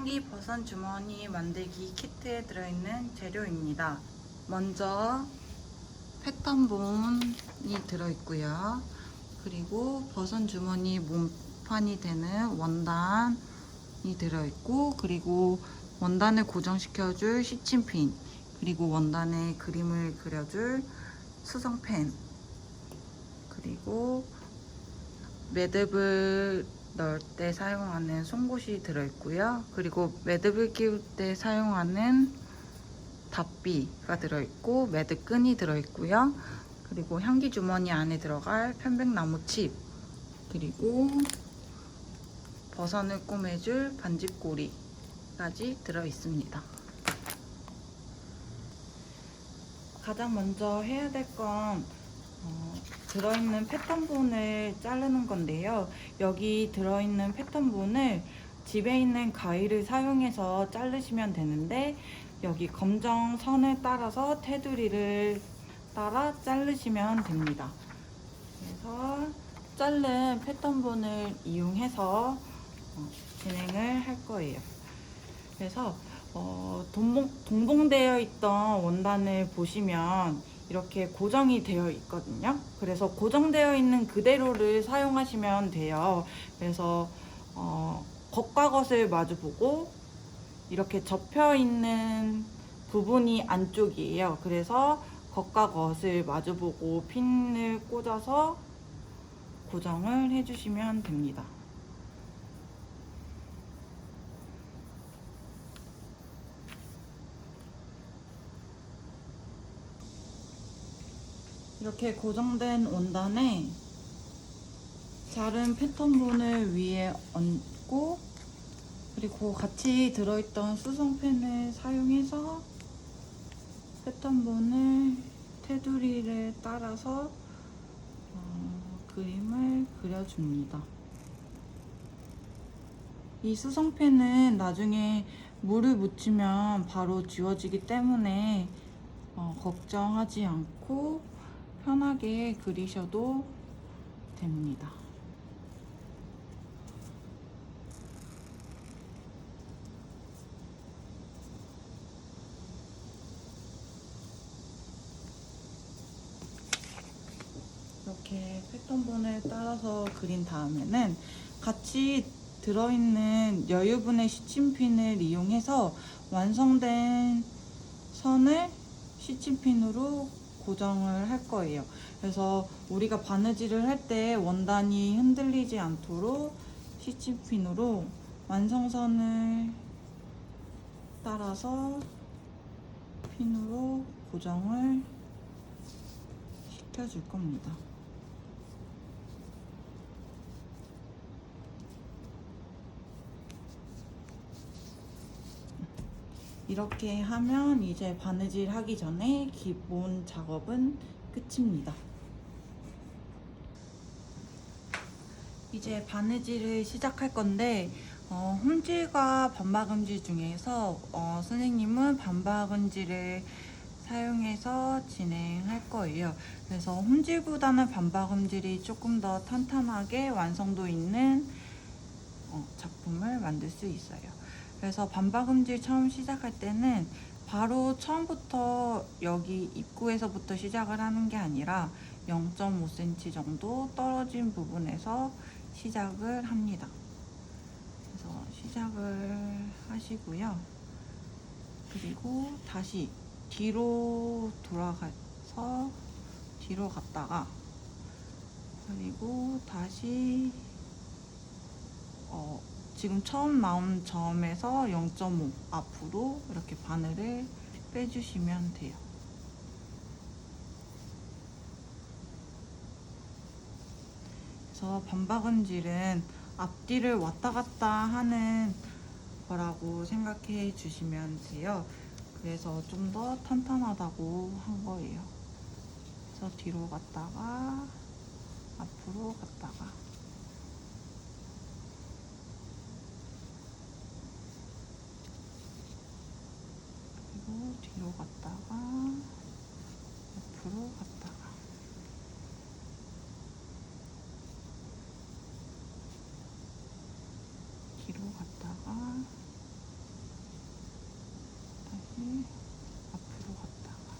향기 버선 주머니 만들기 키트에 들어있는 재료입니다. 먼저 패턴본이 들어있고요. 그리고 버선 주머니 몸판이 되는 원단이 들어있고 그리고 원단을 고정시켜줄 시침핀 그리고 원단에 그림을 그려줄 수성펜 그리고 매듭을 넣을 때 사용하는 송곳이 들어있고요. 그리고 매듭을 끼울 때 사용하는 답비가 들어있고 매듭끈이 들어있고요. 그리고 향기 주머니 안에 들어갈 편백나무 칩 그리고 버선을 꼬매줄 반지꼬리까지 들어있습니다. 가장 먼저 해야 될건 어, 들어있는 패턴본을 자르는 건데요. 여기 들어있는 패턴본을 집에 있는 가위를 사용해서 자르시면 되는데 여기 검정 선을 따라서 테두리를 따라 자르시면 됩니다. 그래서 자른 패턴본을 이용해서 어, 진행을 할 거예요. 그래서 어, 동봉, 동봉되어 있던 원단을 보시면 이렇게 고정이 되어 있거든요. 그래서 고정되어 있는 그대로를 사용하시면 돼요. 그래서 어, 겉과 겉을 마주보고 이렇게 접혀 있는 부분이 안쪽이에요. 그래서 겉과 겉을 마주보고 핀을 꽂아서 고정을 해주시면 됩니다. 이렇게 고정된 원단에 자른 패턴본을 위에 얹고 그리고 같이 들어있던 수성펜을 사용해서 패턴본을 테두리를 따라서 어, 그림을 그려줍니다. 이 수성펜은 나중에 물을 묻히면 바로 지워지기 때문에 어, 걱정하지 않고 편하게 그리셔도 됩니다. 이렇게 패턴본을 따라서 그린 다음에는 같이 들어있는 여유분의 시침핀을 이용해서 완성된 선을 시침핀으로 고정을 할 거예요. 그래서 우리가 바느질을 할 때 원단이 흔들리지 않도록 시침핀으로 완성선을 따라서 핀으로 고정을 시켜줄 겁니다. 이렇게 하면 이제 바느질 하기 전에 기본 작업은 끝입니다. 이제 바느질을 시작할 건데 어, 홈질과 반박음질 중에서 어, 선생님은 반박음질을 사용해서 진행할 거예요. 그래서 홈질보다는 반박음질이 조금 더 탄탄하게 완성도 있는 어, 작품을 만들 수 있어요. 그래서 반박음질 처음 시작할 때는 바로 처음부터 여기 입구에서부터 시작을 하는 게 아니라 0.5cm 정도 떨어진 부분에서 시작을 합니다. 그래서 시작을 하시고요. 그리고 다시 뒤로 돌아가서 뒤로 갔다가 그리고 다시 어, 지금 처음 나온 점에서 0.5 앞으로 이렇게 바늘을 빼주시면 돼요. 그래서 반박은질은 앞뒤를 왔다 갔다 하는 거라고 생각해 주시면 돼요. 그래서 좀 더 탄탄하다고 한 거예요. 그래서 뒤로 갔다가 앞으로 갔다가 그리고 뒤로 갔다가 앞으로 갔다가 뒤로 갔다가 다시 앞으로 갔다가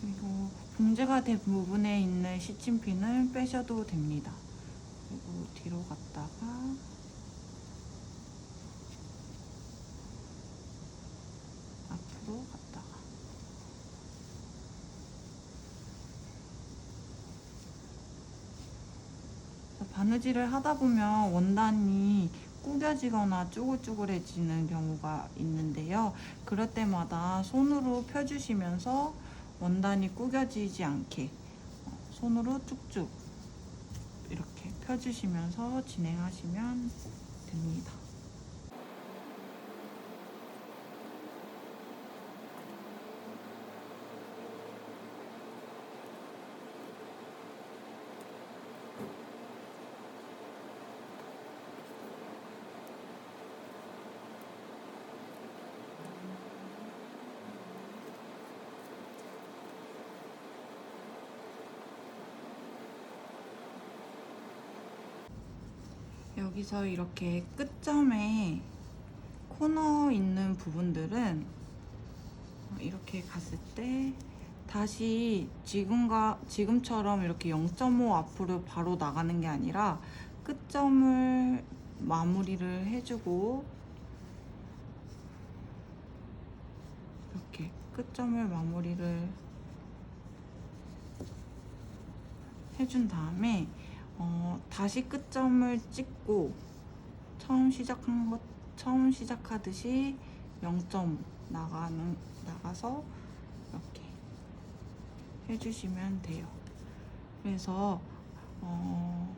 그리고 봉제가 된 부분에 있는 시침핀을 빼셔도 됩니다. 그리고 뒤로 갔다가 앞으로 갔다가 그래서 바느질을 하다 보면 원단이 구겨지거나 쭈글쭈글해지는 경우가 있는데요. 그럴 때마다 손으로 펴주시면서 원단이 구겨지지 않게 어, 손으로 쭉쭉 이렇게 펴주시면서 진행하시면 됩니다. 여기서 이렇게 끝점에 코너 있는 부분들은 이렇게 갔을 때 다시 지금과 지금처럼 이렇게 0.5 앞으로 바로 나가는 게 아니라 끝점을 마무리를 해주고 이렇게 끝점을 마무리를 해준 다음에 어, 다시 끝점을 찍고 처음 시작한 것 처음 시작하듯이 0점 나가는 나가서 이렇게 해주시면 돼요. 그래서 어,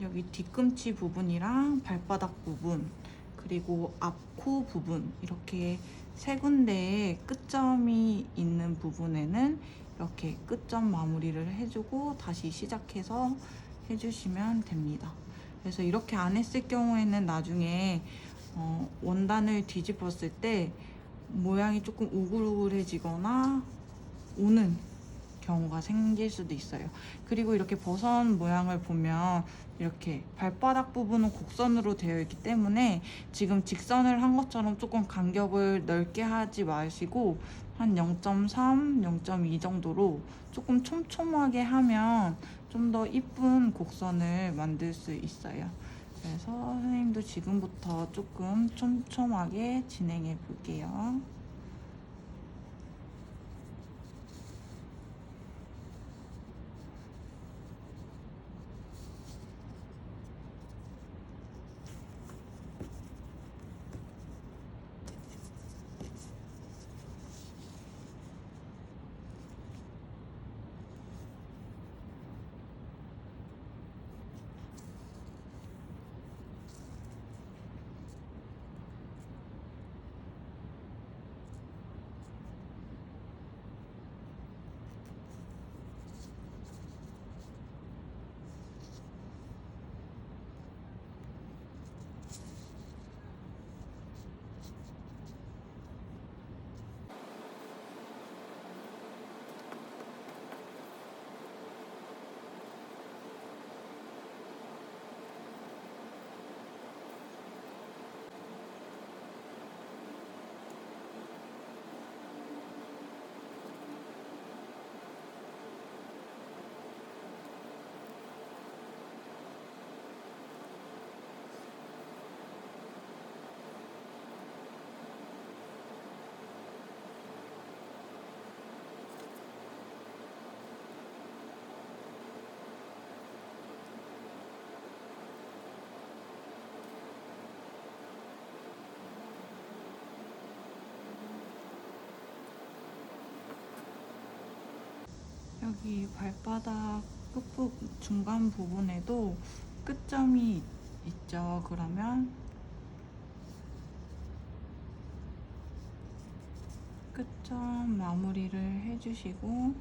여기 뒤꿈치 부분이랑 발바닥 부분 그리고 앞코 부분 이렇게 세 군데에 끝점이 있는 부분에는 이렇게 끝점 마무리를 해주고 다시 시작해서 해주시면 됩니다. 그래서 이렇게 안 했을 경우에는 나중에 어, 원단을 뒤집었을 때 모양이 조금 우글우글해지거나 오는 경우가 생길 수도 있어요. 그리고 이렇게 버선 모양을 보면 이렇게 발바닥 부분은 곡선으로 되어 있기 때문에 지금 직선을 한 것처럼 조금 간격을 넓게 하지 마시고 한 0.3, 0.2 정도로 조금 촘촘하게 하면 좀 더 이쁜 곡선을 만들 수 있어요. 그래서 선생님도 지금부터 조금 촘촘하게 진행해 볼게요. 여기 발바닥 끝부 중간 부분에도 끝점이 있- 있죠. 그러면 끝점 마무리를 해주시고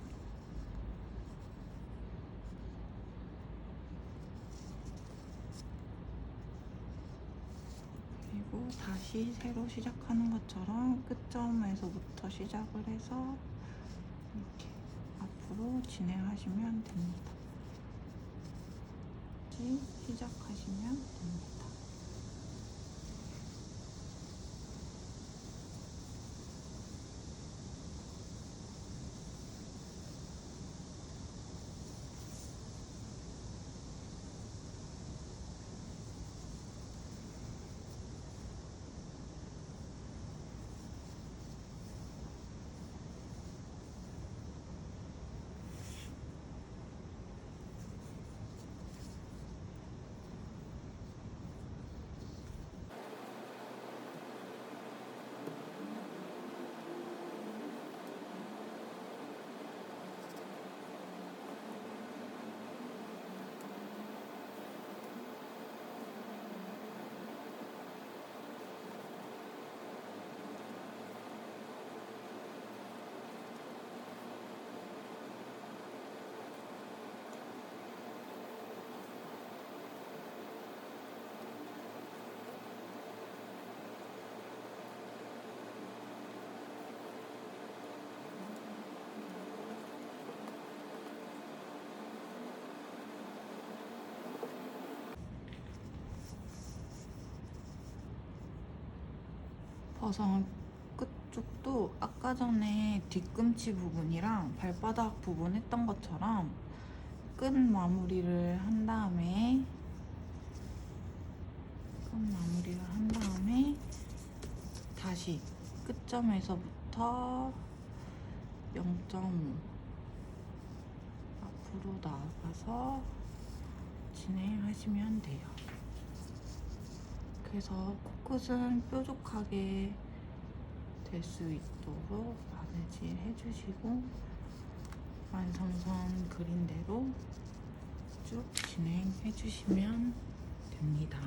그리고 다시 새로 시작하는 것처럼 끝점에서부터 시작을 해서 앞으로 진행하시면 됩니다. 시작하시면 됩니다. 버섯 끝쪽도 아까 전에 뒤꿈치 부분이랑 발바닥 부분 했던 것처럼 끝 마무리를 한 다음에 끝 마무리를 한 다음에 다시 끝점에서부터 0.5 앞으로 나아가서 진행하시면 돼요. 그래서 코끝은 뾰족하게 될 수 있도록 바느질 해주시고 완성선 그린 대로 쭉 진행해 주시면 됩니다.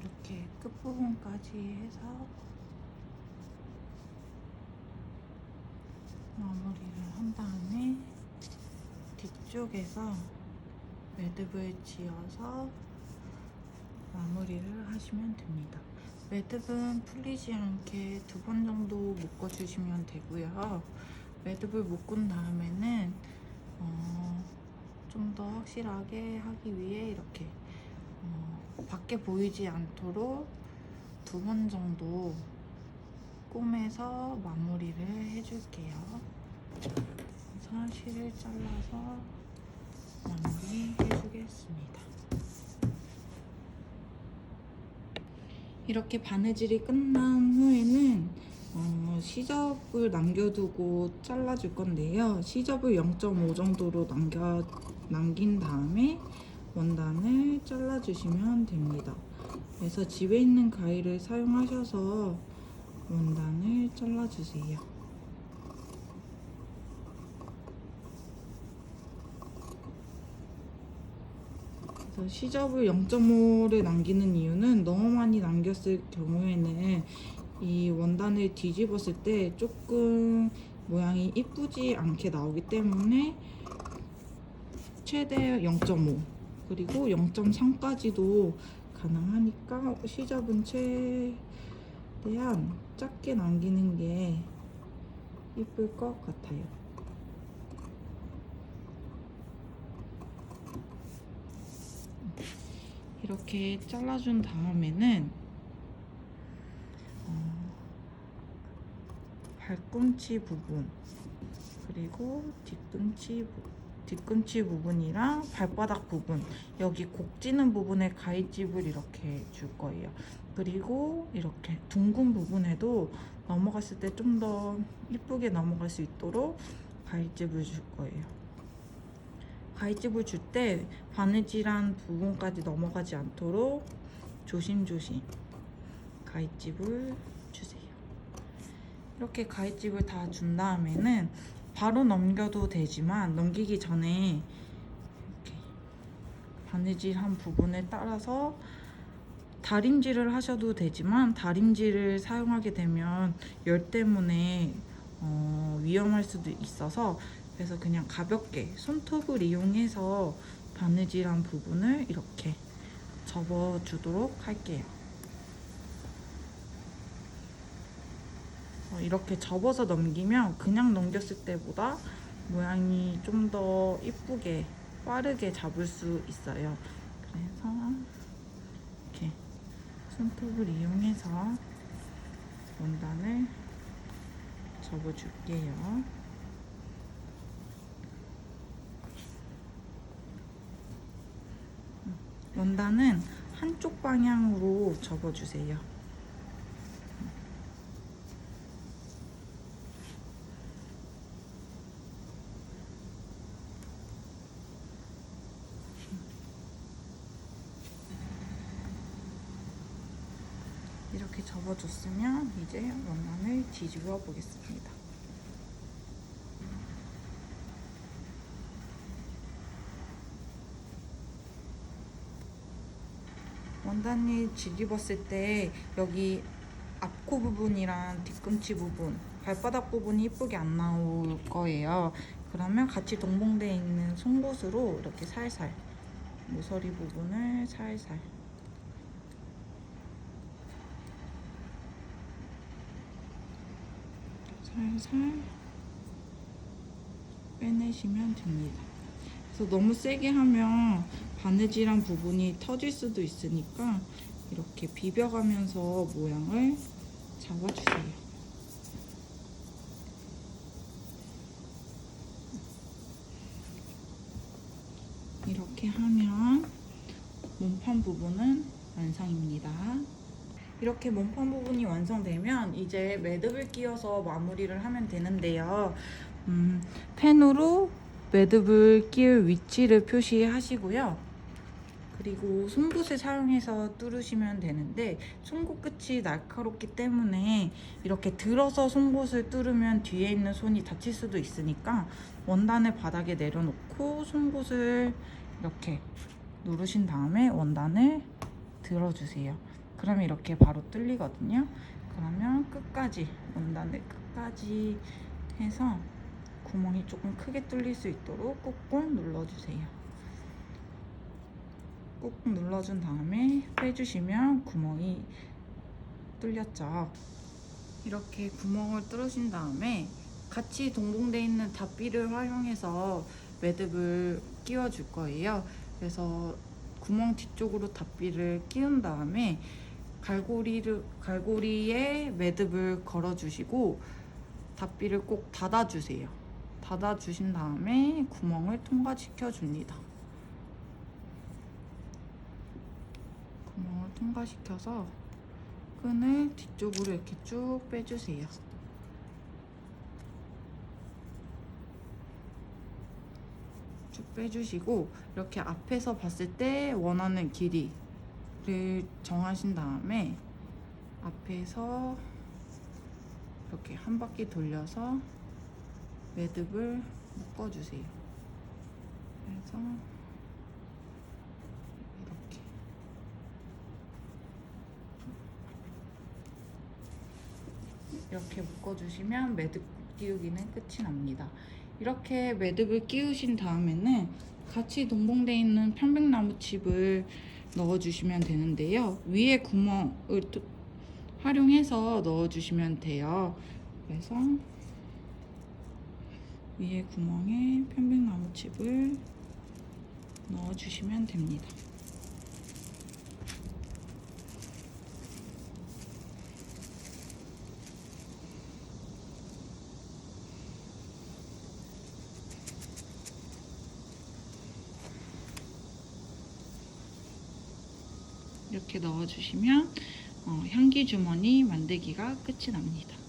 이렇게 끝부분까지 해서 마무리를 한 다음에 뒤쪽에서 매듭을 지어서 마무리를 하시면 됩니다. 매듭은 풀리지 않게 두 번 정도 묶어주시면 되고요. 매듭을 묶은 다음에는 어, 좀 더 확실하게 하기 위해 이렇게 어, 밖에 보이지 않도록 두 번 정도 꼬매서 마무리를 해줄게요. 그래서 실을 잘라서 마무리 해주겠습니다. 이렇게 바느질이 끝난 후에는 어, 시접을 남겨두고 잘라줄 건데요. 시접을 0.5 정도로 남겨, 남긴 다음에 원단을 잘라주시면 됩니다. 그래서 집에 있는 가위를 사용하셔서 원단을 잘라주세요. 그래서 시접을 0.5를 남기는 이유는 너무 많이 남겼을 경우에는 이 원단을 뒤집었을 때 조금 모양이 이쁘지 않게 나오기 때문에 최대 0.5 그리고 0.3까지도 가능하니까 시접은 최대한 작게 남기는 게 이쁠 것 같아요. 이렇게 잘라준 다음에는 어, 발꿈치 부분 그리고 뒤꿈치 부- 뒤꿈치 부분이랑 발바닥 부분 여기 곡 지는 부분에 가위집을 이렇게 줄 거예요. 그리고 이렇게 둥근 부분에도 넘어갔을 때 좀 더 이쁘게 넘어갈 수 있도록 가위집을 줄 거예요. 가위집을 줄 때 바느질한 부분까지 넘어가지 않도록 조심조심 가위집을 주세요. 이렇게 가위집을 다 준 다음에는 바로 넘겨도 되지만 넘기기 전에 바느질한 부분에 따라서 다림질을 하셔도 되지만 다림질을 사용하게 되면 열 때문에 어, 위험할 수도 있어서 그래서 그냥 가볍게 손톱을 이용해서 바느질한 부분을 이렇게 접어주도록 할게요. 이렇게 접어서 넘기면 그냥 넘겼을 때보다 모양이 좀 더 이쁘게 빠르게 잡을 수 있어요. 그래서 이렇게 손톱을 이용해서 원단을 접어줄게요. 원단은 한쪽 방향으로 접어주세요. 접어줬으면 이제 원단을 뒤집어 보겠습니다. 원단이 뒤집었을 때 여기 앞코 부분이랑 뒤꿈치 부분, 발바닥 부분이 이쁘게 안 나올 거예요. 그러면 같이 동봉되어 있는 송곳으로 이렇게 살살 모서리 부분을 살살 살살 빼내시면 됩니다. 그래서 너무 세게 하면 바느질한 부분이 터질 수도 있으니까 이렇게 비벼가면서 모양을 잡아주세요. 이렇게 하면 몸판 부분은 완성입니다. 이렇게 몸판 부분이 완성되면 이제 매듭을 끼워서 마무리를 하면 되는데요. 음, 펜으로 매듭을 끼울 위치를 표시하시고요. 그리고 송곳을 사용해서 뚫으시면 되는데 송곳 끝이 날카롭기 때문에 이렇게 들어서 송곳을 뚫으면 뒤에 있는 손이 다칠 수도 있으니까 원단을 바닥에 내려놓고 송곳을 이렇게 누르신 다음에 원단을 들어주세요. 그러면 이렇게 바로 뚫리거든요. 그러면 끝까지 원단을 끝까지 해서 구멍이 조금 크게 뚫릴 수 있도록 꾹꾹 눌러주세요. 꾹꾹 눌러준 다음에 빼주시면 구멍이 뚫렸죠. 이렇게 구멍을 뚫으신 다음에 같이 동봉되어 있는 답비를 활용해서 매듭을 끼워줄 거예요. 그래서 구멍 뒤쪽으로 답비를 끼운 다음에 갈고리를 갈고리에 매듭을 걸어주시고 답비를 꼭 닫아주세요. 닫아주신 다음에 구멍을 통과시켜 줍니다. 구멍을 통과시켜서 끈을 뒤쪽으로 이렇게 쭉 빼주세요. 쭉 빼주시고 이렇게 앞에서 봤을 때 원하는 길이 를 정하신 다음에 앞에서 이렇게 한 바퀴 돌려서 매듭을 묶어주세요. 그래서 이렇게 이렇게 묶어주시면 매듭 끼우기는 끝이 납니다. 이렇게 매듭을 끼우신 다음에는 같이 동봉되어 있는 편백나무 칩을 넣어주시면 되는데요. 위에 구멍을 또 활용해서 넣어주시면 돼요. 그래서 위에 구멍에 편백나무칩을 넣어주시면 됩니다. 이렇게 넣어주시면 어, 향기 주머니 만들기가 끝이 납니다.